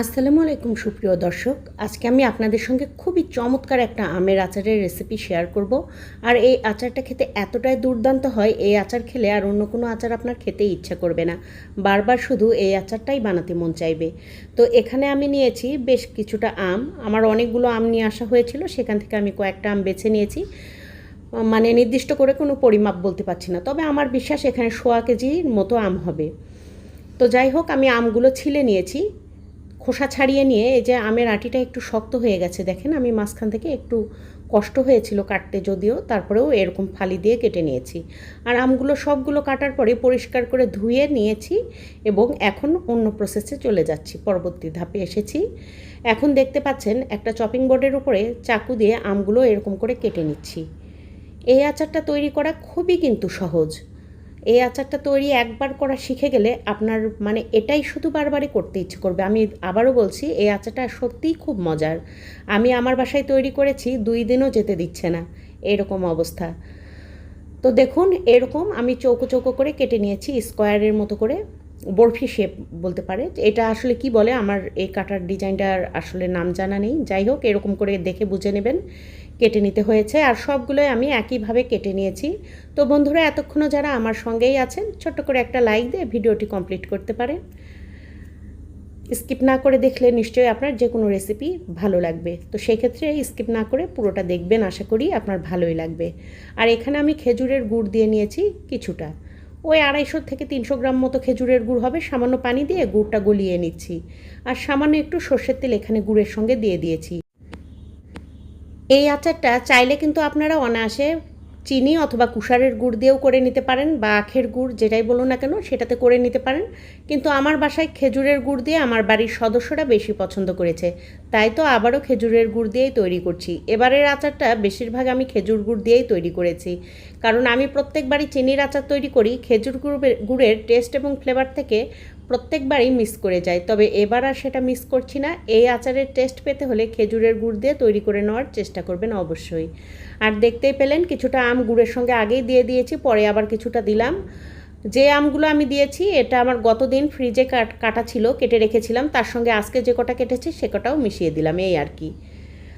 আসসালামু আলাইকুম সুপ্রিয় দর্শক। আজকে আমি আপনাদের সঙ্গে খুবই চমৎকার একটা আমের আচারের রেসিপি শেয়ার করব। আর এই আচারটা খেতে এতটাই দুর্দান্ত হয়, এই আচার খেলে আর অন্য কোনো আচার আপনার খেতে ইচ্ছা করবে না। বারবার শুধু এই আচারটাই বানাতে মন চাইবে। তো এখানে আমি নিয়েছি বেশ কিছুটা আম। আমার অনেকগুলো আম নিয়ে আসা হয়েছিল, সেখান থেকে আমি কয়েকটা আম বেছে নিয়েছি। মানে নির্দিষ্ট করে কোনো পরিমাপ বলতে পারছি না, তবে আমার বিশ্বাস এখানে সোয়া কেজির মতো আম হবে। তো যাই হোক, আমি আমগুলো ছিলে নিয়েছি। খোসা ছাড়িয়ে নিয়ে এই যে আমের আটিটা একটু শক্ত হয়ে গেছে, দেখেন আমি মাঝখান থেকে একটু কষ্ট হয়েছিল কাটতে যদিও, তারপরেও এরকম ফালি দিয়ে কেটে নিয়েছি। আর আমগুলো সবগুলো কাটার পরে পরিষ্কার করে ধুয়ে নিয়েছি এবং এখন অন্য প্রসেসে চলে যাচ্ছি, পরবর্তী ধাপে এসেছি। এখন দেখতে পাচ্ছেন একটা চপিং বোর্ডের উপরে চাকু দিয়ে আমগুলো এরকম করে কেটে নিচ্ছি। এই আচারটা তৈরি করা খুবই কিন্তু সহজ। এই আচারটা তৈরি একবার করা শিখে গেলে আপনার মানে এটাই শুধু বারবারই করতে ইচ্ছে করবে। আমি আবারও বলছি, এই আচারটা সত্যিই খুব মজার। আমি আমার বাসায় তৈরি করেছি, দুই দিনও যেতে দিচ্ছে না। এরকম অবস্থা। তো দেখুন, এরকম আমি চৌকো চৌকো করে কেটে নিয়েছি, স্কোয়ারের মতো করে। বরফি শেপ বলতে পারে। এটা আসলে কি বলে? আমার এই কাটার ডিজাইনটার আসলে নাম জানা নেই। যাই হোক, এরকম করে দেখে বুঝে নেবেন। কেটে নিতে হয়েছে আর সবগুলোই আমি একইভাবে কেটে নিয়েছি। তো বন্ধুরা, এতক্ষণও যারা আমার সঙ্গেই আছেন, ছোট্ট করে একটা লাইক দিয়ে ভিডিওটি কমপ্লিট করতে পারেন স্কিপ না করে দেখলে নিশ্চয়ই আপনার যে কোনো রেসিপি ভালো লাগবে। তো সেই ক্ষেত্রে স্কিপ না করে পুরোটা দেখবেন। আশা করি আপনার ভালোই লাগবে। আর এখানে আমি খেজুরের গুড় দিয়ে নিয়েছি কিছুটা। ওই আড়াইশো থেকে তিনশো গ্রাম মতো খেজুরের গুড় হবে। সামান্য পানি দিয়ে গুড়টা গলিয়ে নিচ্ছি। আর সামান্য একটু সর্ষের তেল এখানে গুড়ের সঙ্গে দিয়ে দিয়েছি। এই আচারটা চাইলে কিন্তু আপনারা অনায়াসে চিনি অথবা কুষারের গুড় দিয়েও করে নিতে পারেন বা আখের গুড়, যেটাই বলুন না কেন, সেটাতে করে নিতে পারেন। কিন্তু আমার বাসায় খেজুরের গুড় দিয়ে আমার বাড়ির সদস্যরা বেশি পছন্দ করেছে। তাই তো আবারও খেজুরের গুড় দিয়েই তৈরি করছি। এবারের আচারটা বেশিরভাগ আমি খেজুর গুড় দিয়েই তৈরি করেছি। কারণ আমি প্রত্যেকবারই চিনির আচার তৈরি করি। খেজুর গুড়ের গুড়ের টেস্ট এবং ফ্লেভার থেকে প্রত্যেকবারই মিস করে যায়। তবে এবার আর সেটা মিস করছি না। এই আচারের টেস্ট পেতে হলে খেজুরের গুড় দিয়ে তৈরি করে নেওয়ার চেষ্টা করবেন অবশ্যই। আর দেখতেই পেলেন, কিছুটা আম গুড়ের সঙ্গে আগেই দিয়ে দিয়েছি, পরে আবার কিছুটা দিলাম। যে আমগুলো আমি দিয়েছি, এটা আমার গতদিন ফ্রিজে কাটা ছিল, কেটে রেখেছিলাম। তার সঙ্গে আজকে যে কটা কেটেছি, সে কটাও মিশিয়ে দিলাম, এই আর কি।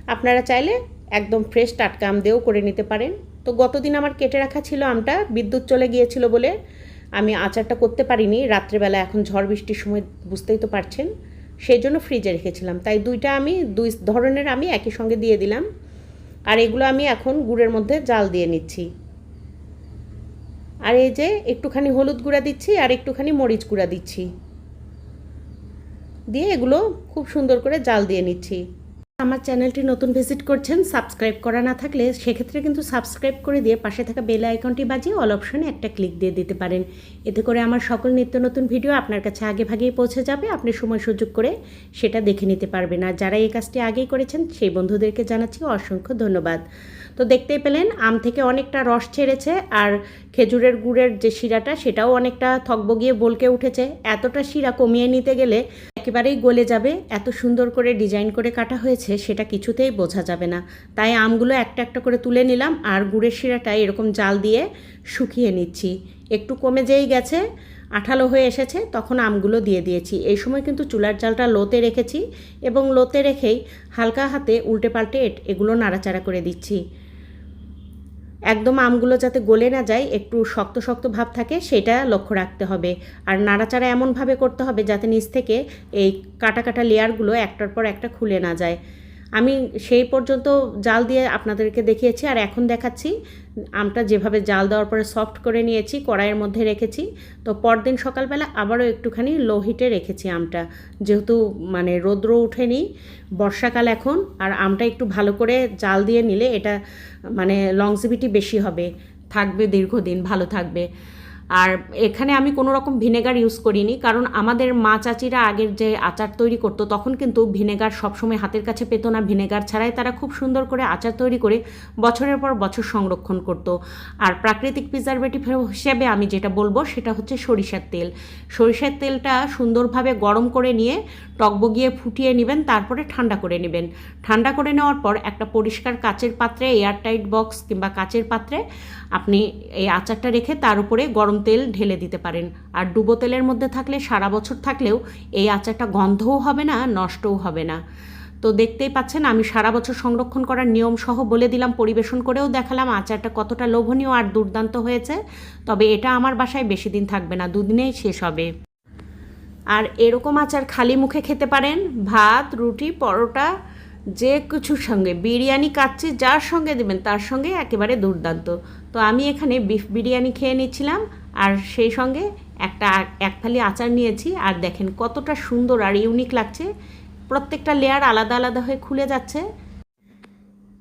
আপনারা চাইলে একদম ফ্রেশ টাটকা আম দিয়েও করে নিতে পারেন। তো গতদিন আমার কেটে রাখা ছিল আমটা, বিদ্যুৎ চলে গিয়েছিল বলে। আমি আচারটা করতে পারিনি, রাত্রেবেলা এখন ঝড় বৃষ্টির সময় বুঝতেই তো পারছেন। সেই জন্য ফ্রিজে রেখেছিলাম। তাই দুইটা আমি, দুই ধরনের আমি একই সঙ্গে দিয়ে দিলাম। আর এগুলো আমি এখন গুড়ের মধ্যে জাল দিয়ে নিচ্ছি। আর এই যে একটুখানি হলুদ গুঁড়া দিচ্ছি আর একটুখানি মরিচ গুঁড়া দিচ্ছি। দিয়ে এগুলো খুব সুন্দর করে জাল দিয়ে নিচ্ছি। আমার চ্যানেলটি নতুন ভিজিট করছেন, সাবস্ক্রাইব করা না থাকলে সেক্ষেত্রে কিন্তু সাবস্ক্রাইব করে দিয়ে পাশে থাকা বেল আইকনটি বাজিয়ে অল অপশনে একটা ক্লিক দিয়ে দিতে পারেন। এতে করে আমার সকল নিত্য নতুন ভিডিও আপনার কাছে আগে ভাগেই পৌঁছে যাবে, আপনি সময় সুযোগ করে সেটা দেখে নিতে পারবেন। আর যারা এই কাজটি আগেই করেছেন, সেই বন্ধুদেরকে জানাচ্ছি অসংখ্য ধন্যবাদ। তো দেখতেই পেলেন, আম থেকে অনেকটা রস ছেড়েছে, আর খেজুরের গুড়ের যে শিরাটা, সেটাও অনেকটা থকবগিয়ে বলকে উঠেছে। এতটা শিরা কমিয়ে নিতে গেলে একেবারেই গলে যাবে, এত সুন্দর করে ডিজাইন করে কাটা হয়েছে, সেটা কিছুতেই বোঝা যাবে না। তাই আমগুলো একটা একটা করে তুলে নিলাম, আর গুড়ের শিরাটা এরকম জাল দিয়ে শুকিয়ে নিচ্ছি। একটু কমে যেই গেছে, আঠালো হয়ে এসেছে, তখন আমগুলো দিয়ে দিয়েছি। এই সময় কিন্তু চুলার জালটা লোতে রেখেছি এবং লোতে রেখেই হালকা হাতে উল্টে পাল্টে এগুলো নাড়াচাড়া করে দিচ্ছি। একদম আমগুলো যাতে গলে না যায়, একটু শক্ত শক্ত ভাব থাকে, সেটা লক্ষ্য রাখতে হবে। আর নাড়াচাড়া এমনভাবে করতে হবে যাতে নিচ থেকে এই কাটা কাটা লেয়ারগুলো একটার পর একটা খুলে না যায়। আমি সেই পর্যন্ত জাল দিয়ে আপনাদেরকে দেখিয়েছি, আর এখন দেখাচ্ছি আমটা যেভাবে জাল দেওয়ার পরে সফট করে নিয়েছি, কড়াইয়ের মধ্যে রেখেছি। তো পরদিন সকালবেলা আবারও একটুখানি লো হিটে রেখেছি আমটা। যেহেতু মানে রৌদ্র উঠেনি বর্ষাকাল এখন, আর আমটা একটু ভালো করে জাল দিয়ে নিলে এটা মানে লংজিভিটি বেশি হবে। থাকবে দীর্ঘদিন, ভালো থাকবে। আর এখানে আমি কোনো রকম ভিনেগার ইউজ করিনি, কারণ আমাদের মা চাচিরা আগের যে আচার তৈরি করতো, তখন কিন্তু ভিনেগার সবসময় হাতের কাছে পেতো না। ভিনেগার ছাড়াই তারা খুব সুন্দর করে আচার তৈরি করে বছরের পর বছর সংরক্ষণ করত। আর প্রাকৃতিক প্রিজারভেটিভ হিসেবে আমি যেটা বলব, সেটা হচ্ছে সরিষার তেল। সরিষার তেলটা সুন্দরভাবে গরম করে নিয়ে টকবগিয়ে ফুটিয়ে নেবেন, তারপরে ঠান্ডা করে নেবেন। ঠান্ডা করে নেওয়ার পর একটা পরিষ্কার কাচের পাত্রে এয়ারটাইট বক্স কিংবা কাচের পাত্রে আপনি এই আচারটা রেখে তার উপরে গরম তেল ঢেলে দিতে পারেন। আর ডুবো তেলের মধ্যে থাকলে সারা বছর থাকলেও এই আচারটা গন্ধও হবে না, নষ্টও হবে না। তো দেখতেই পাচ্ছেন, আমি সারা বছর সংরক্ষণ করার নিয়ম সহ বলে দিলাম, পরিবেশন করেও দেখালাম আচারটা কতটা লোভনীয় আর দুর্দান্ত হয়েছে। তবে এটা আমার বাসায় বেশি দিন থাকবে না, দুদিনেই শেষ হবে। আর এরকম আচার খালি মুখে খেতে পারেন, ভাত, রুটি, পরোটা, যে কিছুর সঙ্গে। বিরিয়ানি কাচ্চি, যার সঙ্গে দেবেন, তার সঙ্গে একেবারে দুর্দান্ত। তো আমি এখানে বিফ বিরিয়ানি খেয়ে নিচ্ছিলাম, আর সেই সঙ্গে একটা এক থালি আচার নিয়েছি, আর দেখেন কতটা সুন্দর আর ইউনিক লাগছে। প্রত্যেকটা লেয়ার আলাদা আলাদা হয়ে খুলে যাচ্ছে।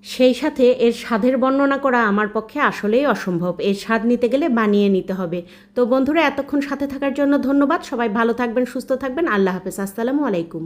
সেই সাথে এর স্বাদের বর্ণনা করা আমার পক্ষে আসলেই অসম্ভব। এর স্বাদ নিতে গেলে বানিয়ে নিতে হবে। তো বন্ধুরা, এতক্ষণ সাথে থাকার জন্য ধন্যবাদ। সবাই ভালো থাকবেন, সুস্থ থাকবেন। আল্লাহ হাফেজ। আসসালামু আলাইকুম।